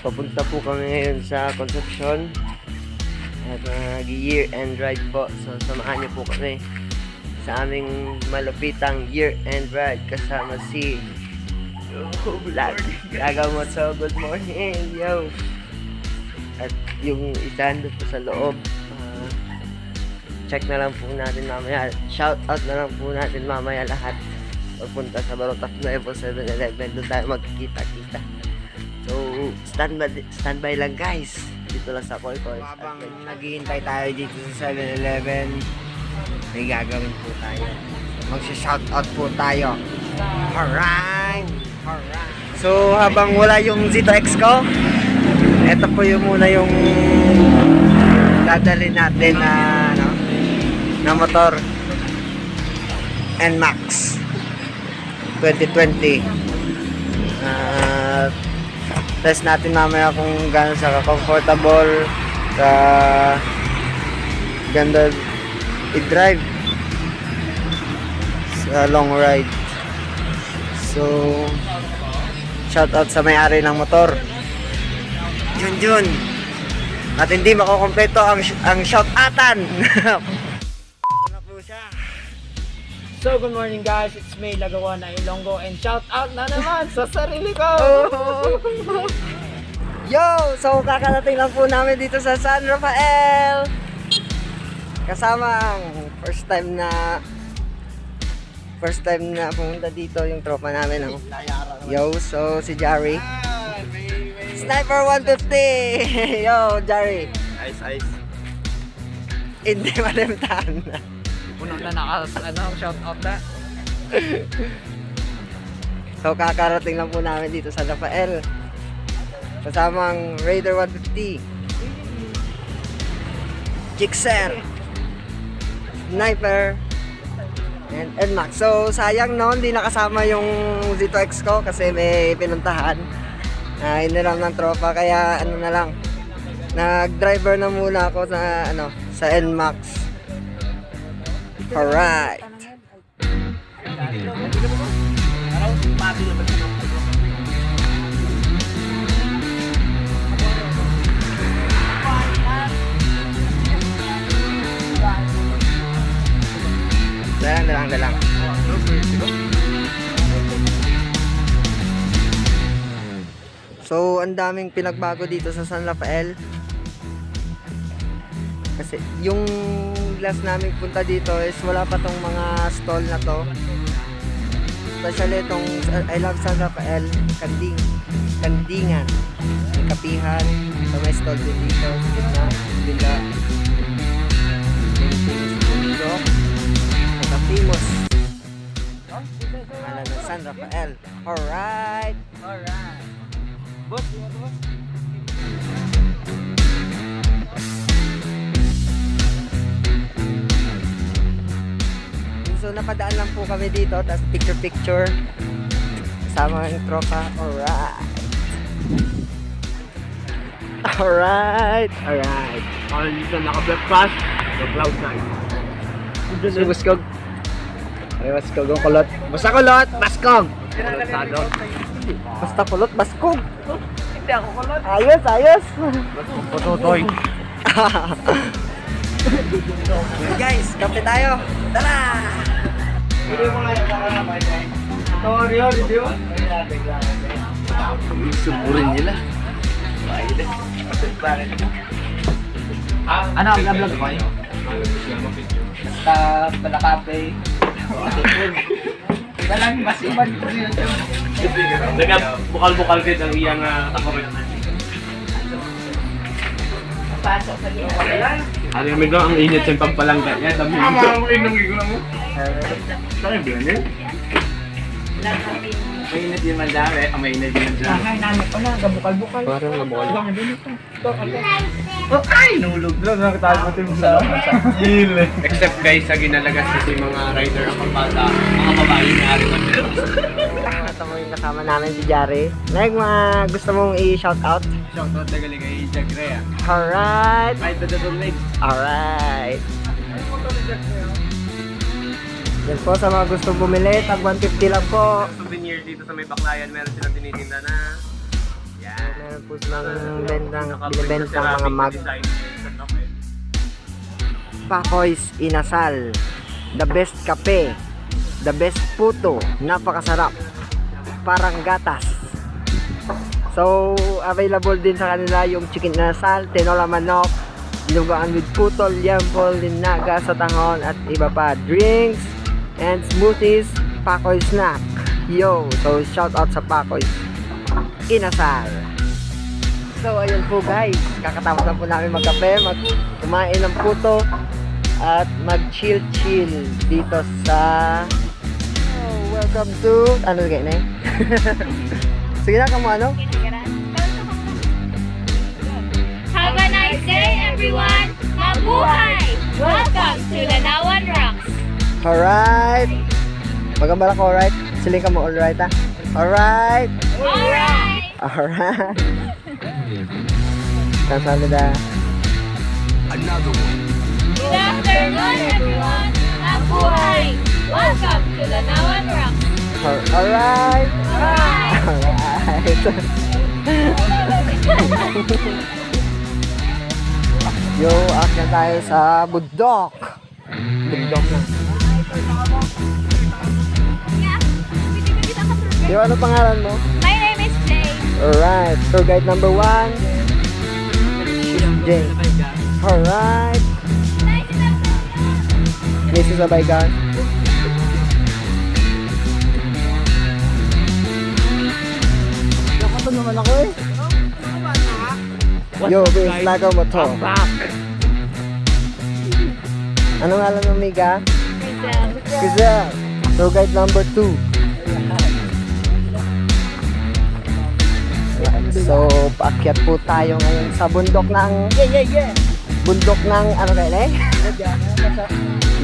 papunta po kami ngayon sa Concepcion. At mag-year end ride po. So, samahan niyo po kami sa aming malupitang year end ride kasama si Oh, Vlog. Gagaw mo so good morning, yo. At yung isa doon po sa loob. ah, check na lang po natin mamaya. Shout out na lang po natin mamaya lahat. Pagpunta sa Barotac Nuevo 7-Eleven. Doon tayo magkikita-kita. Standby, standby lang guys. Dito lang sa Koy Koy. Habang naghihintay tayo dito sa 7-Eleven, may gagawin po tayo. Magsha-shoutout po tayo. Alright! Alright! So, habang wala yung Zito X ko, ito po yung muna yung dadali natin na ano, na motor NMAX 2020 at test natin mamaya kung gaano siya ka-comfortable ka ganda i-drive sa long ride. So shout out sa may-ari ng motor. Jun Jun at hindi makukompleto ang, ang shout outan So, good morning guys. It's me, Lagawa na Ilonggo. And shout out na naman sa sarili ko! Yo! So, kakarating lang po namin dito sa San Rafael. Kasama ang first time na first time na pumunta dito yung tropa namin. Ang, yo, so si Jari. Sniper 150! Yo, Jari. Ice ice Hindi malimtaan na. Puno na nakas, ano, shout out na. So, kakarating lang po namin dito sa Rafael. Kasama ang Raider 150. Gixxer. Sniper. And NMAX. So, sayang no, hindi nakasama yung Zito X ko kasi may pinuntahan. Uh, iniram ng tropa, kaya ano na lang. Nag-driver na muna ako sa, ano, sa NMAX. Alright. Dalang, dalang, dalang. So, ang daming pinagbago dito sa San Rafael. Kasi yung last namin punta dito is wala pa tong mga stall na to. Especially itong I Love San Rafael, Kanding, Kandingan. May kapihan. So may stall din dito. Gitna, bila. Dito. Famous. Ano ng San Rafael. Alright. Alright. Boss, boss? So napadaan lang po kami dito, tapos picture picture. Kasama yung tropa. Alright. Alright. Alright. Ako dito naka-breakfast sa cloud nine Si Buskog. Ay, Buskog ang kulot. Basta kulot, Baskog. Basta kulot, Baskog. Hindi ako kulot. Ayos, ayos. Pututoy guys, kape tayo. Tara! Suburin nila Ano ang vlog ko? Basta pala kape. Dalang masiman ko yun. Teka, bukal-bukal kayo ng iyang uh. Pasok sa liyo. Ano yung migo, ang init yung pagpalangga niya. Dami yung ang inom ko mo Saan yung blender? Mainit yung mandami. Ang mainit yung mandami. Ay, namin ko na, gabukal-bukal. Parang mabukal. Ibang ibinit ko. Ay! Nulog na nakatago mo sa Yile Except guys, sa ginalagas kasi mga rider ang pagbata, mga babae na ari Ito mo yung kasama namin si Jari. Meg, gusto mong i-shout out? Shoutout na galing kay Jagre ah. Alright. Ay, dadadong legs. Alright. Yan po sa mga gusto bumili, tag 150 lang po. Souvenir dito sa may Baklayan, meron silang tinitinda na. Yan. Meron po silang na binibentang mga sa takip. Pakoy's Inasal. The best kape. The best puto. Napakasarap. Parang gatas. So, available din sa kanila yung chicken inasal, tinola manok, dinugaan with putol, yampol, linaga sa tangon, at iba pa. Drinks and smoothies, Pakoy Snack. Yo! So, shout out sa Pakoy Inasal. So, ayun po guys. Kakatapos na po namin magkape, mag kumain ng puto, at mag-chill-chill dito sa oh, welcome to ano kayo na sige na kamo ano Have a nice day, everyone! Mabuhay! Welcome to Lanawan Rocks! alright magambala ko alright siling ka mo alright ha alright Alright! alright kasalida Good afternoon, everyone! Mabuhay! Welcome to Lanawan Rocks! Alright Alright! alright yo akyat tayo sa bundok bundok na yo ano pangalan mo My name is Jay. Alright, tour guide number one. Jane. Alright, Nice to meet you. Mrs. Abaygan. Nakato naman ako eh. Yo, bis lago mo to. I'm back. Ano nga lang ng Miga? Giselle. Gazelle. Tour guide number two. So, paakyat po tayo ngayon sa bundok ng Yeah, yeah, yeah. bundok ng ano kayo eh?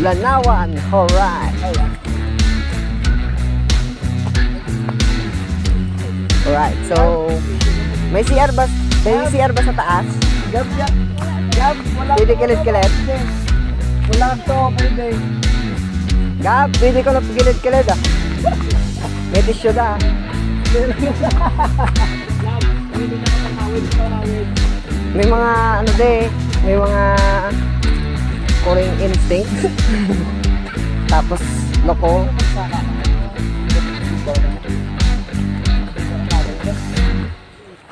Lanawan. Alright. Alright, so may CR ba? May CR ba sa taas? Gab, gab. Gab, wala Pwede kilit-kilit? Wala to, pwede. Gab, pwede ko na gilid-kilid ah. May tissue na ah. May mga ano de, may mga kuring instinct. Tapos loko.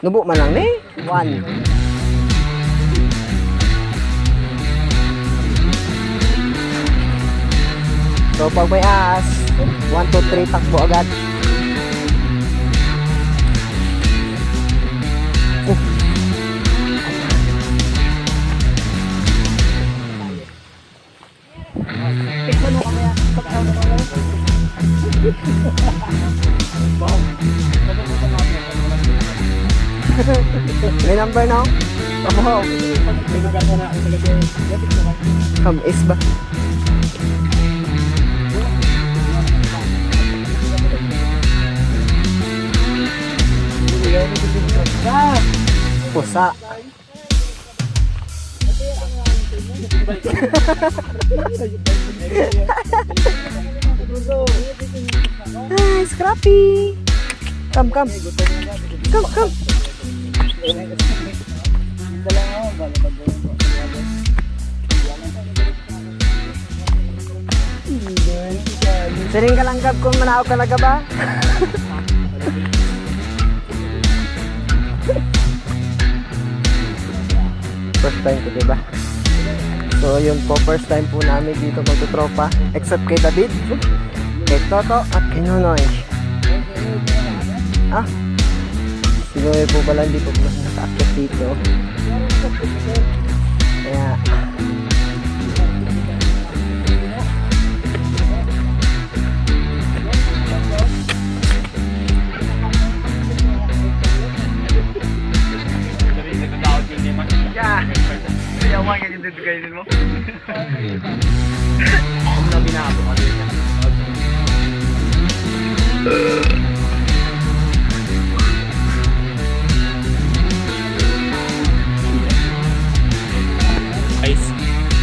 Nubo man lang ni. One. So pag may ahas, 1, 2, 3, takbo agad. May number no? Oo. Come is ba? Pusa. Ay, Scrappy. Come, come. Come, come. Siring ka lang gab kung manao ka laga ba? first time ko, diba? So, yun po, first time po namin dito magtutropa. Except kay David, kay Toto, at kay Nonoy. Ah, Nonoy po pala hindi po po nakaakit dito. Kaya, Yawan ka yung dudugayin mo. Kung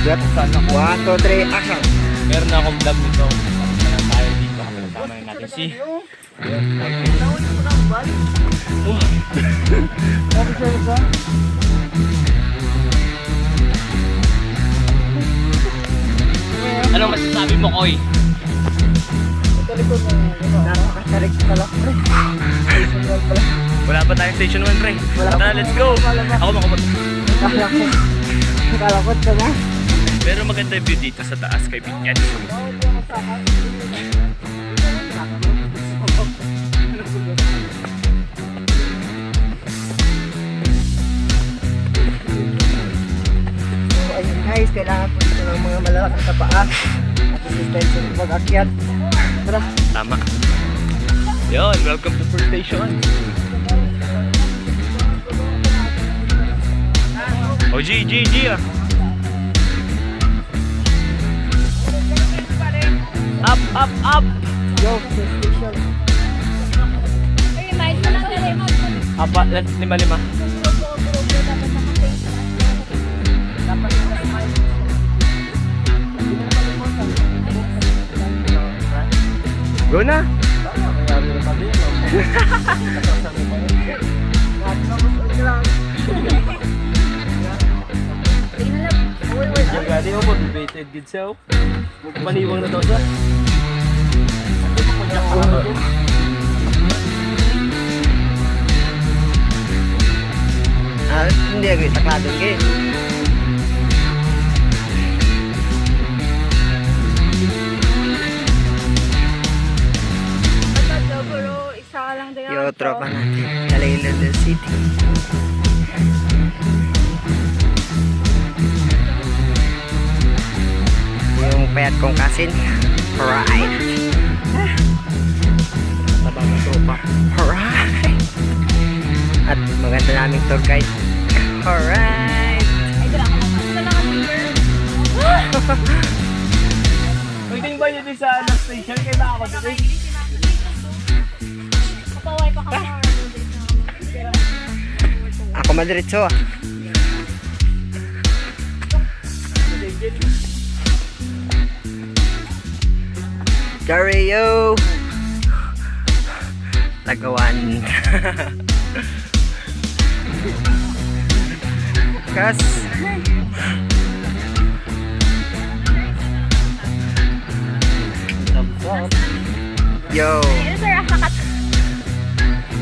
Guys, One, two, three, action! meron na akong vlog nito. Kasama rin natin si... Anong masasabi mo, Koy? Nakakasarik pala, pre. Wala pa tayong station 1, pre. Tara, let's go! Ako makapag... Kala ko. Kala ko ito na. Pero maganda yung view dito sa taas kay Binyan. So, ayun guys, kailangan po dito ng mga malalakas sa paa. At resistensya ng pag-akyat. Tara. Tama. Yon, welcome to First Station. Oh, G, G, G ah. Up, up, up! Yo, station. Remind mo lang tayo mag Apa, let- lima, lima. Go na! Yung gani mo po, debated good self. Maniwang na daw sa. Ah, hindi ako takladong game. Pero isa ka lang din Yo, tropa natin. Kalaylan City. Kong kasin. Alright. Tabang na tropa. Alright. At maganda naming tour guide. Alright. Ay, dala ka naman. Dala ka naman. Pwedeng ba yun sa last station? Kaya na ako dito. Kapaway pa ka. Ako madiretso ah. Dario! Tagawan. Kas. Yo.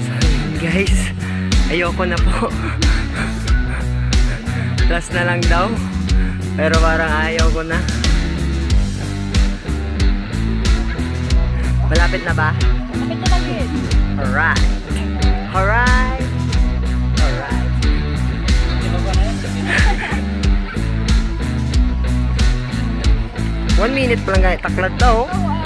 Sorry guys. Ayoko na po. Last na lang daw. Pero parang ayaw ko na. Malapit na ba? Kapit na lang yun. Alright. Alright. Alright. One minute pa lang guys. Taklad daw. Oo,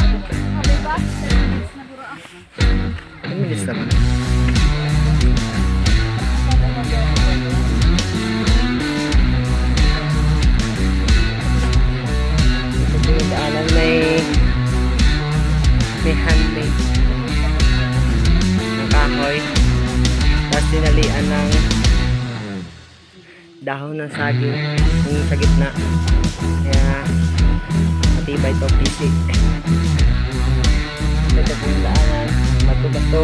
tapos tinalian ng dahon ng saging yung sa gitna. Kaya matibay to PC. Ito po yung daanan. Bato-bato